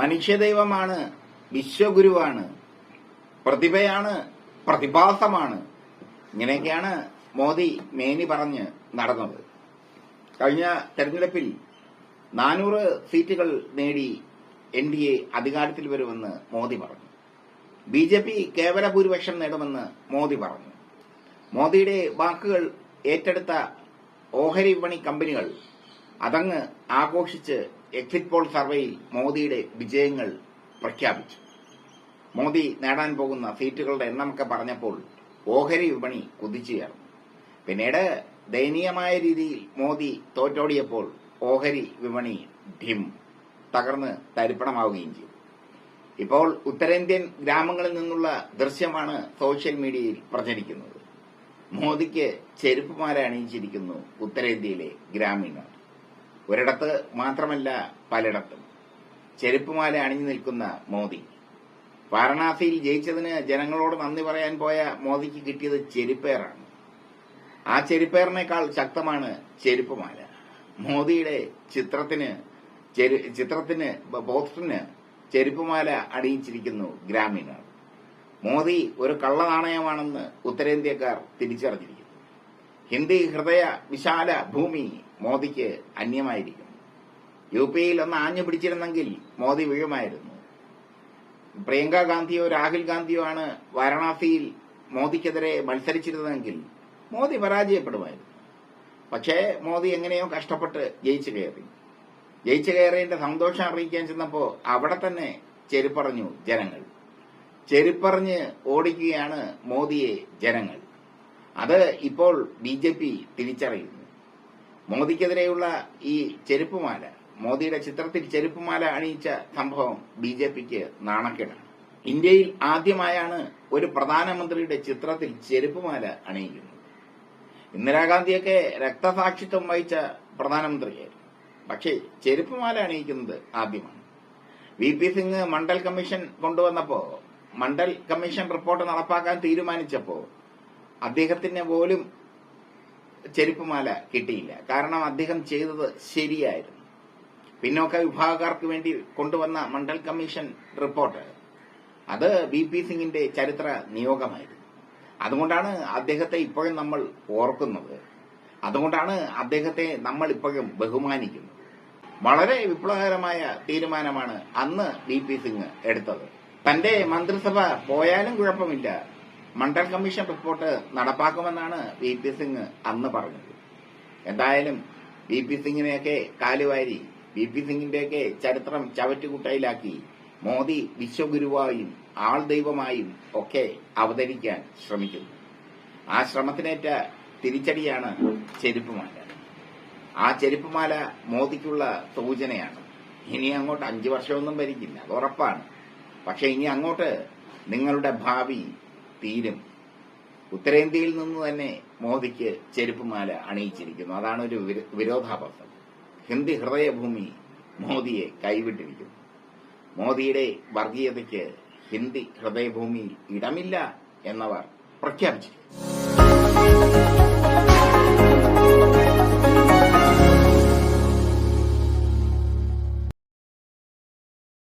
മനുഷ്യദൈവമാണ് വിശ്വഗുരുവാണ് പ്രതിഭയാണ് പ്രതിഭാസമാണ്. ഇങ്ങനെയൊക്കെയാണ് മോദി മേനി പറഞ്ഞ് നടന്നത്. കഴിഞ്ഞ തെരഞ്ഞെടുപ്പിൽ നാനൂറ് സീറ്റുകൾ നേടി എൻ ഡി എ അധികാരത്തിൽ വരുമെന്ന് മോദി പറഞ്ഞു. ബി ജെ പി കേവല ഭൂരിപക്ഷം നേടുമെന്ന് മോദി പറഞ്ഞു. മോദിയുടെ വാക്കുകൾ ഏറ്റെടുത്ത ഓഹരി വിപണി കമ്പനികൾ അതങ്ങ് ആഘോഷിച്ച് എക്സിറ്റ് പോൾ സർവേയിൽ മോദിയുടെ വിജയങ്ങൾ പ്രഖ്യാപിച്ചു. മോദി നേടാൻ പോകുന്ന സീറ്റുകളുടെ എണ്ണമൊക്കെ പറഞ്ഞപ്പോൾ ഓഹരി വിപണി കുതിച്ചുയർന്നു പിന്നീട് ദയനീയമായ രീതിയിൽ മോദി തോറ്റോടിയപ്പോൾ ഓഹരി വിപണി ഡിം തകർന്ന് തരിപ്പണമാവുകയും ചെയ്തു. ഇപ്പോൾ ഉത്തരേന്ത്യൻ ഗ്രാമങ്ങളിൽ നിന്നുള്ള ദൃശ്യമാണ് സോഷ്യൽ മീഡിയയിൽ പ്രചരിക്കുന്നത്. മോദിക്ക് ചെരുപ്പുമാരെ അണിയിച്ചിരിക്കുന്നു ഉത്തരേന്ത്യയിലെ ഗ്രാമീണർ. ഒരിടത്ത് മാത്രമല്ല പലയിടത്തും. ചെരുപ്പുമാല അണിഞ്ഞു നിൽക്കുന്ന മോദി. വാരണാസിയിൽ ജയിച്ചതിന് ജനങ്ങളോട് നന്ദി പറയാൻ പോയ മോദിക്ക് കിട്ടിയത് ചെരുപ്പേറാണ്. ആ ചെരുപ്പേറിനേക്കാൾ ശക്തമാണ് ചെരുപ്പുമാല. മോദിയുടെ ചിത്രത്തിന് ചിത്രത്തിന് പോസ്റ്ററിന് ചെരുപ്പുമാല അണിയിച്ചിരിക്കുന്നു ഗ്രാമീണർ. മോദി ഒരു കള്ളനാണയമാണെന്ന് ഉത്തരേന്ത്യക്കാർ തിരിച്ചറിഞ്ഞിരിക്കുന്നു. ഹിന്ദി ഹൃദയ വിശാല ഭൂമി മോദിക്ക് അന്യമായിരിക്കും. യു പി എയിൽ ഒന്ന് ആഞ്ഞു പിടിച്ചിരുന്നെങ്കിൽ മോദി വീഴുമായിരുന്നു. പ്രിയങ്ക ഗാന്ധിയോ രാഹുൽ ഗാന്ധിയോ ആണ് വാരണാസിയിൽ മോദിക്കെതിരെ മത്സരിച്ചിരുന്നതെങ്കിൽ മോദി പരാജയപ്പെടുമായിരുന്നു. പക്ഷേ മോദി എങ്ങനെയോ കഷ്ടപ്പെട്ട് ജയിച്ചു കയറി. ജയിച്ചു കയറിയതിന്റെ സന്തോഷം അറിയിക്കാൻ ചെന്നപ്പോ അവിടെ തന്നെ ചെരുപ്പറഞ്ഞു ജനങ്ങൾ. ചെരുപ്പറഞ്ഞ് ഓടിക്കുകയാണ് മോദിയെ ജനങ്ങൾ. അത് ഇപ്പോൾ ബി തിരിച്ചറിയുന്നു. മോദിക്കെതിരെയുള്ള ഈ ചെരുപ്പുമാല മോദിയുടെ ചിത്രത്തിൽ ചെരുപ്പുമാല അണിയിച്ച സംഭവം ബി ജെ പിക്ക് നാണക്കേടാണ്. ഇന്ത്യയിൽ ആദ്യമായാണ് ഒരു പ്രധാനമന്ത്രിയുടെ ചിത്രത്തിൽ ചെരുപ്പുമാല അണിയിക്കുന്നത്. ഇന്ദിരാഗാന്ധിയൊക്കെ രക്തസാക്ഷിത്വം വഹിച്ച പ്രധാനമന്ത്രിയായിരുന്നു. പക്ഷേ ചെരുപ്പുമാല അണിയിക്കുന്നത് ആദ്യമാണ്. V P Singh Mandal commission കൊണ്ടുവന്നപ്പോ Mandal commission report നടപ്പാക്കാൻ തീരുമാനിച്ചപ്പോ അദ്ദേഹത്തിന് പോലും ചെരുപ്പുമാല കിട്ടിയില്ല. കാരണം അദ്ദേഹം ചെയ്തത് ശരിയായിരുന്നു. പിന്നോക്ക വിഭാഗക്കാർക്ക് വേണ്ടി കൊണ്ടുവന്ന മണ്ഡൽ കമ്മീഷൻ റിപ്പോർട്ട് അത് ബി പി സിംഗിന്റെ ചരിത്ര നിയോഗമായിരുന്നു. അതുകൊണ്ടാണ് അദ്ദേഹത്തെ ഇപ്പോഴും നമ്മൾ ഓർക്കുന്നത്. അതുകൊണ്ടാണ് അദ്ദേഹത്തെ നമ്മൾ ഇപ്പോഴും ബഹുമാനിക്കുന്നത്. വളരെ വിപ്ലവകരമായ തീരുമാനമാണ് അന്ന് ബി പി സിംഗ് എടുത്തത്. തന്റെ മന്ത്രിസഭ പോയാലും കുഴപ്പമില്ല മണ്ഡൽ കമ്മീഷൻ റിപ്പോർട്ട് നടപ്പാക്കുമെന്നാണ് വി പി സിംഗ് അന്ന് പറഞ്ഞത്. എന്തായാലും വി പി സിംഗിനെയൊക്കെ കാലുവാരി വി പി സിംഗിന്റെയൊക്കെ ചരിത്രം ചവറ്റുകുട്ടയിലാക്കി മോദി വിശ്വഗുരുവായും ആൾ ദൈവമായും ഒക്കെ അവതരിക്കാൻ ശ്രമിക്കുന്നു. ആ ശ്രമത്തിനേറ്റ തിരിച്ചടിയാണ് ചെരുപ്പുമാല. ആ ചെരുപ്പുമാല മോദിക്കുള്ള സൂചനയാണ്. ഇനി അങ്ങോട്ട് അഞ്ചു വർഷമൊന്നും ഭരിക്കില്ല അത് ഉറപ്പാണ്. പക്ഷെ ഇനി അങ്ങോട്ട് നിങ്ങളുടെ ഭാവി തീരും. ഉത്തരേന്ത്യയിൽ നിന്ന് തന്നെ മോദിക്ക് ചെരുപ്പുമാല അണിയിച്ചിരിക്കുന്നു. അതാണ് ഒരു വിര- വിരോധാഭാസം. ഹിന്ദി ഹൃദയഭൂമി മോദിയെ കൈവിട്ടിരിക്കുന്നു. മോദിയുടെ വർഗീയതയ്ക്ക് ഹിന്ദി ഹൃദയഭൂമിയിൽ ഇടമില്ല എന്നവർ പ്രഖ്യാപിച്ചിരിക്കുന്നു.